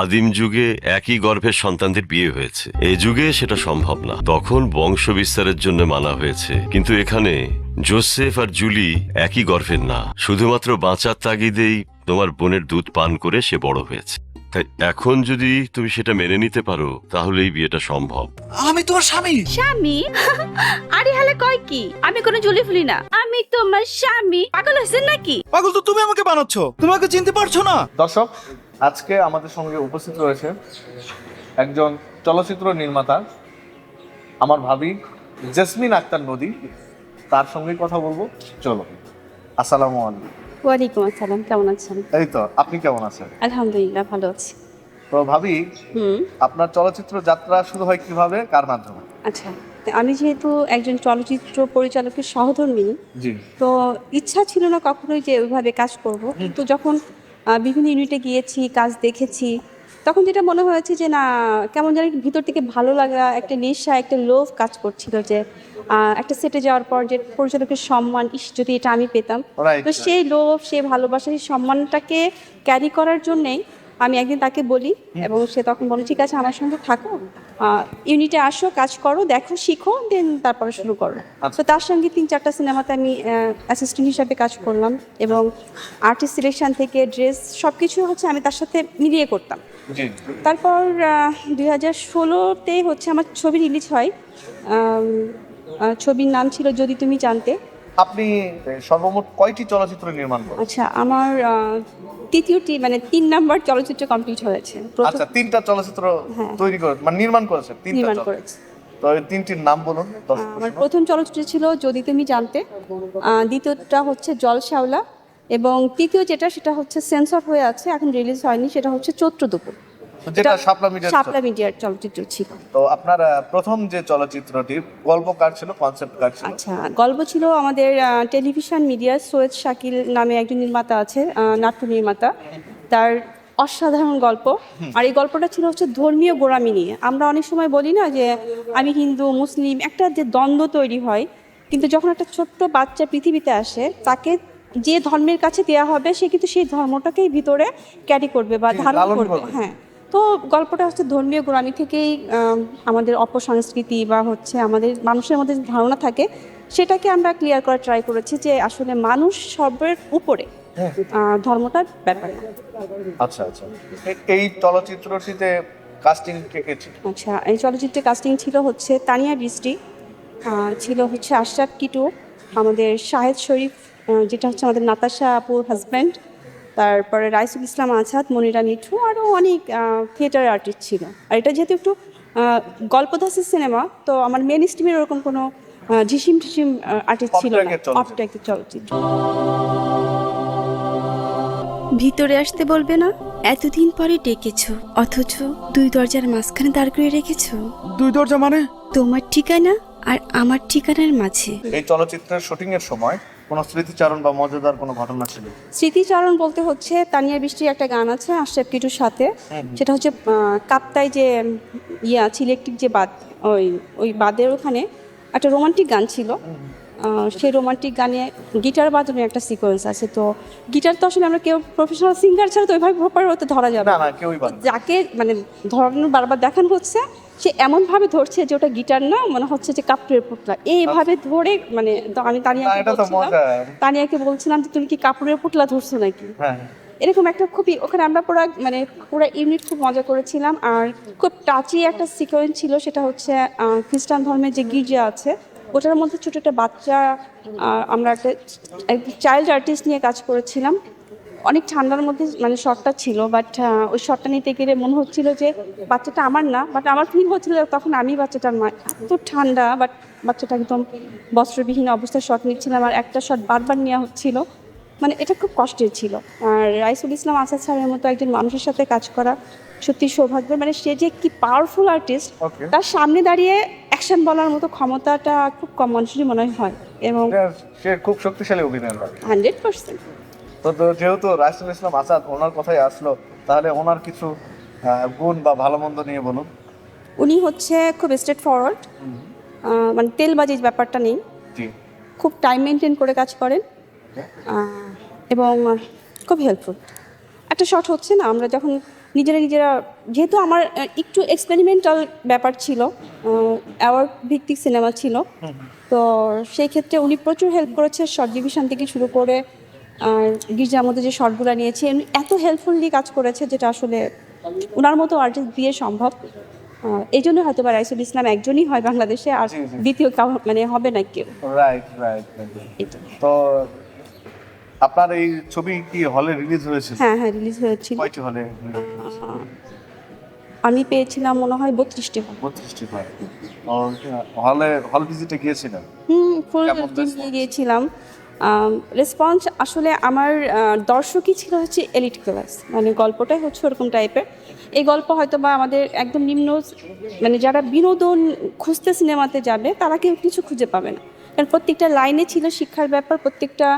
আদিম যুগে একই গর্ভের সন্তানদের বিয়ে হয়েছে। এই যুগে সেটা সম্ভব না। তখন বংশ বিস্তারের জন্য মানা হয়েছে। কিন্তু এখানে জোসেফ আর জুলি একই গর্ভের না। শুধুমাত্র বাঁচার তাগিদেই তোমার বোনের দুধ পান করে সে বড় হয়েছে। তাই এখন যদি তুমি সেটা মেনে নিতে পারো তাহলে এই বিয়েটা সম্ভব। আমি তোমার স্বামী। স্বামী? আরে হালে কয় কি? আমি কোনো জুলি ফুলি না। আমি তোমার স্বামী। পাগল হয়েছেন নাকি? পাগল তো তুমি আমাকে বানাচ্ছ। তোমাকে চিনতে পারছ না। দর্শক আজকে আমাদের সঙ্গে উপস্থিত রয়েছে একজন চলচ্চিত্র নির্মাতা আমার ভাবি জেসমিন আক্তার নদী। তার সঙ্গে কথা বলব। চলো আসসালামু আলাইকুম। ওয়ালাইকুম আসসালাম কেমন আছেন? এই তো আপনি কেমন আছেন? আলহামদুলিল্লাহ ভালো আছি। তো ভাবি আপনার চলচ্চিত্র যাত্রা শুরু হয় কীভাবে? কার মাধ্যমে? আচ্ছা আমি যেহেতু একজন চলচ্চিত্র পরিচালকের সহধর্মিনী জি। তো ইচ্ছা ছিল না কখনোই যে ওইভাবে কাজ করব। তো যখন বিভিন্ন ইউনিটে গিয়েছি কাজ দেখেছি। তখন যেটা মনে হয়েছে যে না কেমন জানি ভিতর থেকে ভালো লাগা একটা নেশা একটা লোভ কাজ করছিল যে একটা সেটে যাওয়ার পর যে পরিচালকের সম্মান ইস যদি এটা আমি পেতাম। তো সেই লোভ সেই ভালোবাসা সেই সম্মানটাকে ক্যারি করার জন্যেই আমি একদিন তাকে বলি এবং সে তখন বলে ঠিক আছে আমার সঙ্গে থাকো। ইউনিটে আসো কাজ করো দেখো শিখো দেন তারপরে শুরু করো। আচ্ছা। তো তার সঙ্গে তিন চারটা সিনেমাতে আমি অ্যাসিস্ট্যান্ট হিসাবে কাজ করলাম এবং আর্টিস্ট সিলেকশন থেকে ড্রেস সব কিছু হচ্ছে আমি তার সাথে মিলিয়ে করতাম। তারপর দুই হাজার ষোলোতে হচ্ছে আমার ছবি রিলিজ হয়। ছবির নাম ছিল যদি তুমি জানতে। আপনি সর্বমোট কয়টি চলচ্চিত্র নির্মাণ করেন আচ্ছা আমার তৃতীয়টি মানে তিন নাম্বার চলচ্চিত্র কমপ্লিট হয়েছে। প্রথম আচ্ছা তিনটা চলচ্চিত্র হ্যাঁ। তৈরি করে মানে নির্মাণ করেছেন তিনটা নির্মাণ। করেছে। তিনটির নাম বলুন আমার প্রথম চলচ্চিত্র ছিল যদি তুমি জানতে। দ্বিতীয়টা হচ্ছে জল শ্যাওলা এবং তৃতীয় যেটা সেটা হচ্ছে সেন্সর হয়ে আছে এখন রিলিজ হয়নি সেটা হচ্ছে চৈত্র দুপুর। যেটা শাপলা মিডিয়ার শাপলা মিডিয়ার চলচ্চিত্র ছিল। তো আপনার প্রথম যে চলচ্চিত্রটি গল্প কার ছিল কনসেপ্ট কার ছিল? আচ্ছা গল্প ছিল আমাদের টেলিভিশন মিডিয়া সৈয়দ শাকিল নামে একজন নির্মাতা আছে নাট্য নির্মাতা। তার অসাধারণ গল্প। আর এই গল্পটা ছিল হচ্ছে ধর্মীয় গোড়ামি নিয়ে। আমরা অনেক সময় বলি না যে আমি হিন্দু মুসলিম একটা যে দ্বন্দ্ব তৈরি হয় কিন্তু যখন একটা ছোট্ট বাচ্চা পৃথিবীতে আসে তাকে যে ধর্মের কাছে দেওয়া হবে সে কিন্তু সেই ধর্মটাকেই ভিতরে ক্যারি করবে বা ধারণ করবে। করবে। হ্যাঁ। তো গল্পটা হচ্ছে ধর্মীয় গোড়ামি থেকেই আমাদের অপসংস্কৃতি বা হচ্ছে আমাদের মানুষের মধ্যে ধারণা থাকে সেটাকে আমরা ক্লিয়ার করার ট্রাই করেছি যে আসলে মানুষ সবের উপরে ধর্মটার ব্যাপার আচ্ছা আচ্ছা। এই চলচ্চিত্রটিতে কাস্টিং কে কে ছিল? আচ্ছা এই চলচ্চিত্রে কাস্টিং ছিল হচ্ছে তানিয়া বৃষ্টি ছিল হচ্ছে আশরাফ কিটু আমাদের শাহেদ শরীফ যেটা হচ্ছে আমাদের নাতাশা আপুর হাজব্যান্ড তারপরে রাইসুল ইসলাম আজাদ মনিরা মিঠু আরও অনেক থিয়েটার আর্টিস্ট ছিল। আর এটা যেহেতু একটু গল্পদাসের সিনেমা তো আমার মেন স্ট্রিমের ওরকম কোনো ঝিসিম ঝিসিম আর্টিস্ট ছিল না। চলচ্চিত্র। ভিতরে আসতে বলবে না? এতদিন পরে ডেকেছ অথচ দুই দরজার মাঝখানে দাঁড় করে রেখেছ। দুই দরজা মানে? তোমার ঠিকানা আর আমার ঠিকানার মাঝে। এই চলচ্চিত্রের শুটিং এর সময় কোনো স্মৃতিচারণ বা মজাদার কোনো ঘটনা ছিল? স্মৃতিচারণ বলতে হচ্ছে তানিয়া বৃষ্টির একটা গান আছে আশরাফ কিটুর সাথে। সেটা হচ্ছে আহ, কাপ্তাই যে ইয়া ছিল ইলেকট্রিক যে বাদ ওই ওই বাদের ওখানে একটা রোমান্টিক গান ছিল। সেই রোমান্টিক গানে গিটার বাজানোর একটা সিকোয়েন্স আছে। তো গিটার তো আসলে আমরা কেউ প্রফেশনাল সিঙ্গার ছাড়া তো ওইভাবে প্রপার হতে ধরা যাবে না। যাকে মানে ধরানোর বারবার দেখানো হচ্ছে সে এমনভাবে ধরছে যে ওটা গিটার না মনে হচ্ছে যে কাপড়ের পুতলা এইভাবে ধরে মানে আমি তানিয়াকে বলছিলাম। তানিয়াকে বলছিলাম যে তুমি কি কাপড়ের পুতলা ধরছো নাকি? হ্যাঁ। এরকম একটা খুবই ওখানে আমরা পুরো মানে পুরো ইউনিট খুব মজা করেছিলাম। আর খুব টাচি একটা সিকোয়েন্স ছিল সেটা হচ্ছে খ্রিস্টান ধর্মের যে গির্জা আছে ওটার মধ্যে ছোট একটা বাচ্চা আমরা একটা চাইল্ড আর্টিস্ট নিয়ে কাজ করেছিলাম। অনেক ঠান্ডার মধ্যে মানে শটটা ছিল বাট ওই শটটা নিতে গেলে মনে হচ্ছিল যে বাচ্চাটা আমার না বাট আমার ফিল হচ্ছিল তখন আমি বাচ্চাটার মা এত ঠান্ডা বাট বাচ্চাটা একদম বস্ত্রবিহীন অবস্থায় শট নিচ্ছিলাম। আর একটা শট বারবার নেওয়া হচ্ছিল। মানে এটা খুব কষ্টের ছিল। আর রাইসুল ইসলাম আসাদ স্যারের মতো একজন মানুষের সাথে কাজ করা সত্যি সৌভাগ্য। মানে সে যে কি পাওয়ারফুল আর্টিস্ট তার সামনে দাঁড়িয়ে অ্যাকশন বলার মতো ক্ষমতাটা খুব কম মানুষেরই মনে হয় এবং সে খুব শক্তিশালী অভিনয় হান্ড্রেড পার্সেন্ট। তো তো যেহেতু রাইসুল ইসলাম আসাদ ওনার কথাই আসলো তাহলে ওনার কিছু গুণ বা ভালো মন্দ নিয়ে বলুন। উনি হচ্ছে খুব স্ট্রেট ফরওয়ার্ড মানে তেলবাজির ব্যাপারটা নেই। খুব টাইম মেনটেন করে কাজ করেন। এবং খুব হেল্পফুল একটা শট হচ্ছে না আমরা যখন নিজেরা নিজেরা যেহেতু আমার একটু এক্সপেরিমেন্টাল ব্যাপার ছিল অ্যাওয়ার্ড ভিত্তিক সিনেমা ছিল তো সেই ক্ষেত্রে উনি প্রচুর হেল্প করেছে শর্ট ডিভিশন থেকে শুরু করে আর গির্জার মধ্যে যে শর্টগুলো নিয়েছে এত হেল্পফুলি কাজ করেছে যেটা আসলে ওনার মতো আর্টিস্ট দিয়ে সম্ভব। এই জন্য হয়তো বা রাইসুল ইসলাম একজনই হয় বাংলাদেশে আর। দ্বিতীয় মানে হবে না কেউ। রাইট রাইট তো আপনার এই ছবি কি হলে রিলিজ হয়েছে? হ্যাঁ হ্যাঁ রিলিজ হয়েছিল। কয়টি হলে? আমি পেয়েছিলাম মনে হয় বত্রিশটি বত্রিশটি হলে। হল ভিজিটে গিয়েছিলেন? হুম ফুল নিয়ে গিয়েছিলাম। রেসপন্স আসলে আমার দর্শকই ছিল হচ্ছে এলিট ক্লাস মানে গল্পটাই হচ্ছে ওরকম টাইপের এই গল্প হয়তো বা আমাদের একদম নিম্ন মানে যারা বিনোদন খুঁজতে সিনেমাতে যাবে তারা কেউ কিছু খুঁজে পাবে না। কারণ প্রত্যেকটা লাইনে ছিল শিক্ষার ব্যাপার, প্রত্যেকটা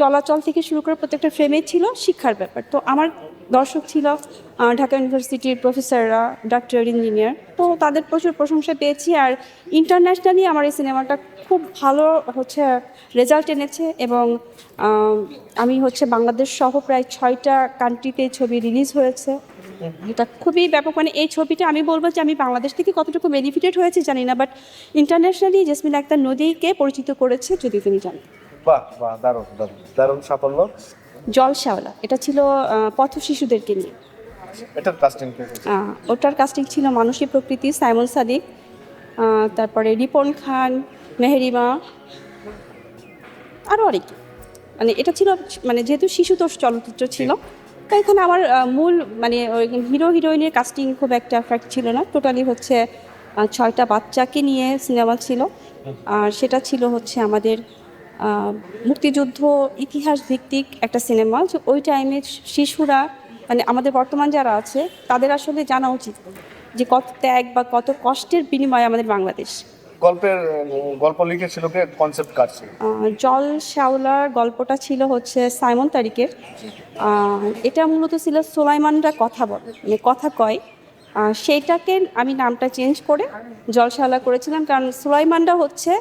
চলাচল থেকে শুরু করে প্রত্যেকটা ফ্রেমে ছিল শিক্ষার ব্যাপার। তো আমার দর্শক ছিল ঢাকা ইউনিভার্সিটির প্রফেসররা ডক্টর ইঞ্জিনিয়ার তো তাদের প্রচুর প্রশংসা পেয়েছি আর ইন্টারন্যাশনালি আমার এই সিনেমাটা খুব ভালো হচ্ছে রেজাল্ট এনেছে এবং আমি হচ্ছে বাংলাদেশ সহ প্রায় ছয়টা কান্ট্রিতে ছবি রিলিজ হয়েছে। এটা খুবই ব্যাপক। মানে এই ছবিটা আমি বলব যে আমি বাংলাদেশ থেকে কতটুকু বেনিফিটেড হয়েছে জানি না বাট ইন্টারন্যাশনালি জেসমিন আক্তার নদীকে পরিচিত করেছে যদি তুমি জানো বাহ বাহ দারুণ দারুণ দারুণ সাফল্য। এটা ছিল পথ শিশুদেরকে নিয়ে। এটার কাস্টিং ওটার কাস্টিং ছিল মানসী প্রকৃতি সাইমন সাদিক তারপরে রিপন খান মেহেরিমা আরও অনেক। মানে এটা ছিল মানে যেহেতু শিশুতোষ চলচ্চিত্র ছিল এখানে আমার মূল মানে ওই হিরো হিরোইনের কাস্টিং খুব একটা এফেক্ট ছিল না। টোটালি হচ্ছে ছয়টা বাচ্চাকে নিয়ে সিনেমা ছিল। আর সেটা ছিল হচ্ছে আমাদের মুক্তিযুদ্ধ ইতিহাস ভিত্তিক একটা সিনেমা যে ওই টাইমে শিশুরা মানে আমাদের বর্তমান যারা আছে, তাদের আসলে জানা উচিত যে কত ত্যাগ বা কত কষ্টের বিনিময়ে আমাদের বাংলাদেশ। গল্পের গল্প লিখেছিল কে? কনসেপ্ট কার ছিল? জল শ্যাওলার গল্পটা ছিল হচ্ছে সাইমন তারিকের এটা মূলত ছিল সোলাইমানরা কথা বলে মানে কথা কয়। সেইটাকে আমি নামটা চেঞ্জ করে জল শ্যাওলা করেছিলাম কারণ সুলাইমানরা হচ্ছে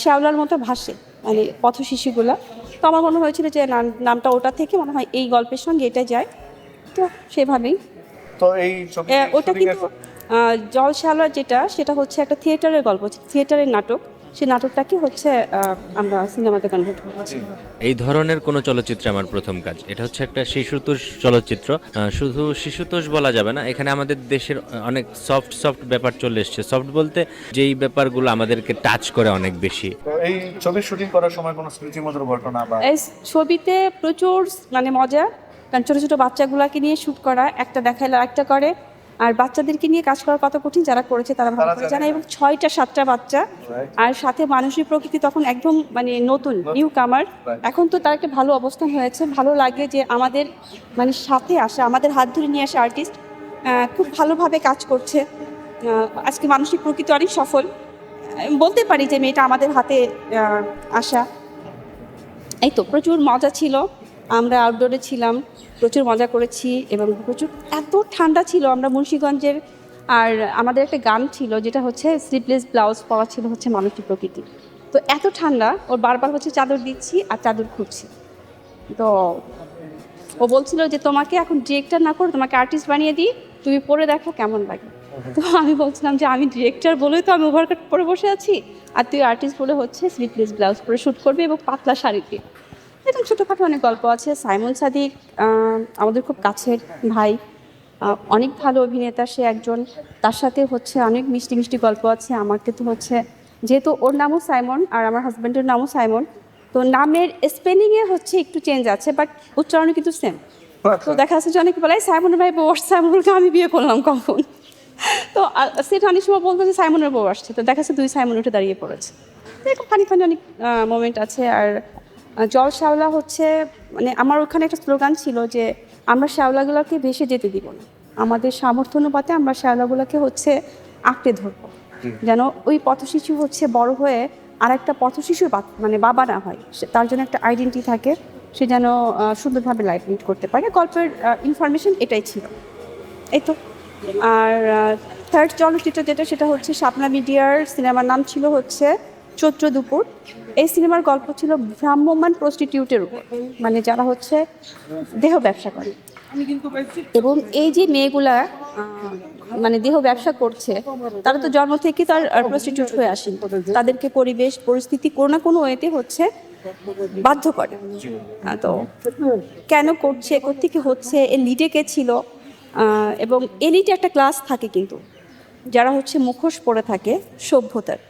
শ্যাওলার মতো ভাসে মানে পথ শিশুগুলা তো আমার মনে হয়েছিল যে নামটা ওটা থেকে মনে হয় এই গল্পের সঙ্গে এটা যায়। তো সেভাবেই। তো এই ওটা কিন্তু আহ, জল শ্যাওলা যেটা সেটা হচ্ছে একটা থিয়েটারের গল্প থিয়েটারের নাটক। সেই নাটকটাকে হচ্ছে আহ, আমরা সিনেমাতে কনভার্ট করেছি এই ধরনের কোনো চলচ্চিত্র আমার প্রথম কাজ। এটা হচ্ছে একটা শিশুতোষ চলচ্চিত্র। শুধু শিশুতোষ বলা যাবে না এখানে আমাদের দেশের অনেক সফট সফট ব্যাপার চলে এসছে। সফট বলতে যেই ব্যাপারগুলো আমাদেরকে টাচ করে অনেক বেশি। এই ছবি শুটিং করার সময় কোনো স্মৃতিমধুর ঘটনা বা এই ছবিতে প্রচুর মানে মজা। কারণ ছোটো ছোটো বাচ্চাগুলোকে নিয়ে শ্যুট করা একটা দেখাইলে একটা করে। আর বাচ্চাদেরকে নিয়ে কাজ করা কত কঠিন যারা করেছে তারা ভালো করে জানে। এবং ছয়টা সাতটা বাচ্চা আর সাথে মানসিক প্রকৃতি তখন একদম মানে নতুন নিউ কামার এখন তো তার একটা ভালো অবস্থান হয়েছে। ভালো লাগে যে আমাদের মানে সাথে আসা আমাদের হাত ধরে নিয়ে আসা আর্টিস্ট খুব ভালোভাবে কাজ করছে। আজকে মানসিক প্রকৃতি অনেক সফল। বলতে পারি যে মেয়েটা আমাদের হাতে আসা। এই তো প্রচুর মজা ছিল। আমরা আউটডোরে ছিলাম, প্রচুর মজা করেছি এবং প্রচুর, এত ঠান্ডা ছিল আমরা মুন্সীগঞ্জের। আর আমাদের একটা গান ছিল যেটা হচ্ছে স্লিপলেস ব্লাউজ পাওয়া ছিল হচ্ছে মানুষটি প্রকৃতি তো এত ঠান্ডা, ওর বারবার হচ্ছে চাদর দিচ্ছি আর চাদর খুঁজছি। তো ও বলছিল যে, তোমাকে এখন ডিরেক্টর না করে তোমাকে আর্টিস্ট বানিয়ে দিই, তুমি পরে দেখো কেমন লাগে। তো আমি বলছিলাম যে, আমি ডিরেক্টর বলেই তো আমি ওভারকাট পরে বসে আছি, আর তুই আর্টিস্ট বলে হচ্ছে স্লিপলেস ব্লাউজ পরে শ্যুট করবি এবং পাতলা শাড়ি দিয়ে এরকম ছোটোখাটো অনেক গল্প আছে। সাইমন সাদিক আমাদের খুব কাছের ভাই। অনেক ভালো অভিনেতা সে একজন। তার সাথে হচ্ছে অনেক মিষ্টি মিষ্টি গল্প আছে। আমাকে তো হচ্ছে যেহেতু ওর নামও সাইমন আর আমার হাজব্যান্ডের নামও সাইমন তো নামের স্পেলিংয়ে হচ্ছে একটু চেঞ্জ আছে বাট উচ্চারণে কিন্তু সেম তো দেখা যাচ্ছে যে অনেকে বলে সাইমনের ভাই বউ আসছে সাইমনকে আমি বিয়ে করলাম কখন? তো সেটা অনেক সময় বলতো যে সাইমনের বউ আসছে। তো দেখা যাচ্ছে দুই সাইমন উঠে দাঁড়িয়ে পড়েছে। এরকম ফানি ফানি অনেক মোমেন্ট আছে। আর জল শ্যাওলা হচ্ছে মানে আমার ওখানে একটা স্লোগান ছিল যে আমরা শ্যাওলাগুলোকে ভেসে যেতে দিব না। আমাদের সামর্থ্য অনুপাতে আমরা শ্যাওলাগুলোকে হচ্ছে আঁকড়ে ধরবো। যেন ওই পথশিশু হচ্ছে বড় হয়ে আর একটা পথশিশু মানে বাবা না হয়। সে- তার জন্য একটা আইডেন্টি থাকে। সে যেন সুন্দরভাবে লাইফ লিড করতে পারে। গল্পের ইনফরমেশন এটাই ছিল। এই তো। আর থার্ড চলচ্চিত্র যেটা সেটা হচ্ছে শাপনা মিডিয়ার সিনেমার নাম ছিল হচ্ছে চৈত্র দুপুর। এই সিনেমার গল্প ছিল ভ্রাম্যমান প্রস্টিটিউটের উপর। মানে যারা হচ্ছে দেহ ব্যবসা করে। এবং এই যে মেয়েগুলা মানে দেহ ব্যবসা করছে, তারা তো জন্ম থেকে তার প্রস্টিটিউট হয়ে আসেন। তাদেরকে পরিবেশ, পরিস্থিতি কোনো না কোনো ওয়েতে হচ্ছে বাধ্য করে। তো কেন করছে কোথেকে হচ্ছে এর লিডে কে ছিল? এবং এলিটে একটা ক্লাস থাকে কিন্তু, যারা হচ্ছে মুখোশ পরে থাকে সভ্যতার।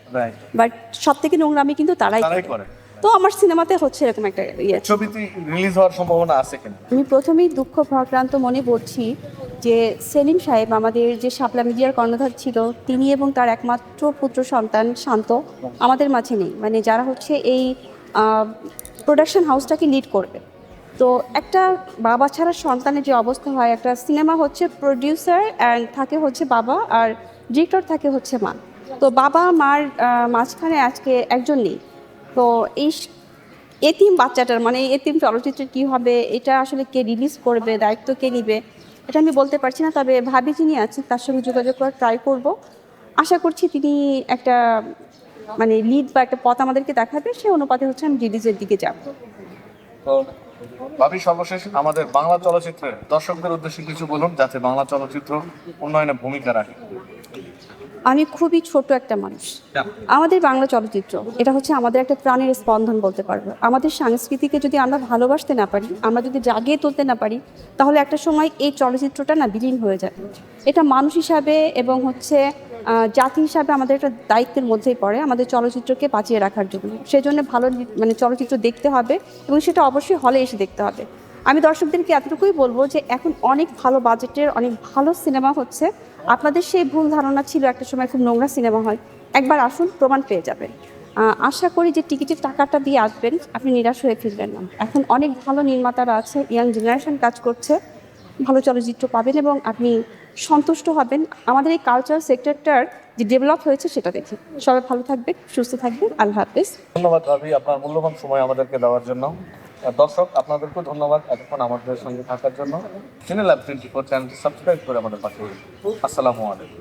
বাট সব থেকে নোংরামি কিন্তু তারাই করে। তো আমার সিনেমাতে হচ্ছে এরকম একটা ইয়ে। ছবিটি রিলিজ হওয়ার সম্ভাবনা আছে কিনা? আমি প্রথমেই দুঃখ ভাক্রান্ত মনে বলছি যে সেলিম সাহেব আমাদের যে শাপলা মিডিয়ার কর্ণধার ছিল তিনি এবং তার একমাত্র পুত্র সন্তান শান্ত আমাদের মাঝে নেই। মানে যারা হচ্ছে এই প্রোডাকশন হাউসটাকে লিড করবে। তো একটা বাবা ছাড়া সন্তানের যে অবস্থা হয় একটা সিনেমা হচ্ছে প্রডিউসার অ্যান্ড থাকে হচ্ছে বাবা আর ডিরেক্টর থাকে হচ্ছে মা। তো বাবা মার মাঝখানে আজকে একজন নেই। তো এই এতিম বাচ্চাটার মানে এতিম চলচ্চিত্র কি হবে, এটা আসলে কে রিলিজ করবে, দায়িত্ব কে নিবে, এটা আমি বলতে পারছি না, তবে ভাবি যিনি আছেন, তার সঙ্গে যোগাযোগ করার ট্রাই করব। আশা করছি তিনি একটা মানে লিড বা একটা পথ আমাদেরকে দেখাবে, সে অনুপাতে হচ্ছে আমি রিলিজের দিকে যাব। তো ভাবি সর্বশেষ আমাদের বাংলা চলচ্চিত্রের দর্শকদের উদ্দেশ্যে কিছু বলুন, যাতে বাংলা চলচ্চিত্র উন্নয়নে ভূমিকা রাখে। আমি খুবই ছোট একটা মানুষ। আমাদের বাংলা চলচ্চিত্র এটা হচ্ছে আমাদের একটা প্রাণের স্পন্দন বলতে পারব। আমাদের সংস্কৃতিকে যদি আমরা ভালোবাসতে না পারি আমরা যদি জাগিয়ে তুলতে না পারি তাহলে একটা সময় এই চলচ্চিত্রটা না বিলীন হয়ে যাবে। এটা মানুষ হিসাবে এবং হচ্ছে জাতি হিসাবে আমাদের একটা দায়িত্বের মধ্যেই পড়ে আমাদের চলচ্চিত্রকে বাঁচিয়ে রাখার জন্য। সেজন্য ভালো মানে চলচ্চিত্র দেখতে হবে এবং সেটা অবশ্যই হলে এসে দেখতে হবে। আমি দর্শকদেরকে এতটুকুই বলব যে এখন অনেক ভালো বাজেটের অনেক ভালো সিনেমা হচ্ছে। আপনাদের সেই ভুল ধারণা ছিল একটা সময় খুব নোংরা সিনেমা হয়। একবার আসুন, প্রমাণ পেয়ে যাবেন। আশা করি যে টিকিটের টাকাটা দিয়ে আসবেন, আপনি নিরাশ হয়ে ফিরবেন না। এখন অনেক ভালো নির্মাতারা আছে, ইয়াং জেনারেশন কাজ করছে, ভালো চলচ্চিত্র পাবেন এবং আপনি সন্তুষ্ট হবেন। আমাদের এই কালচার সেক্টরটার যে ডেভেলপ হয়েছে সেটা দেখে। সবাই ভালো থাকবেন, সুস্থ থাকবেন, আল্লাহ হাফিজ। ধন্যবাদ আপনার মূল্যবান সময় আমাদেরকে দেওয়ার জন্য। দর্শক, আপনাদেরকেও ধন্যবাদ এতক্ষণ আমাদের সঙ্গে থাকার জন্য। চ্যানেল ল্যাব টোয়েন্টি ফোর চ্যানেলটি সাবস্ক্রাইব করে আমাদের আলাইকুম। আসসালামু আলাইকুম।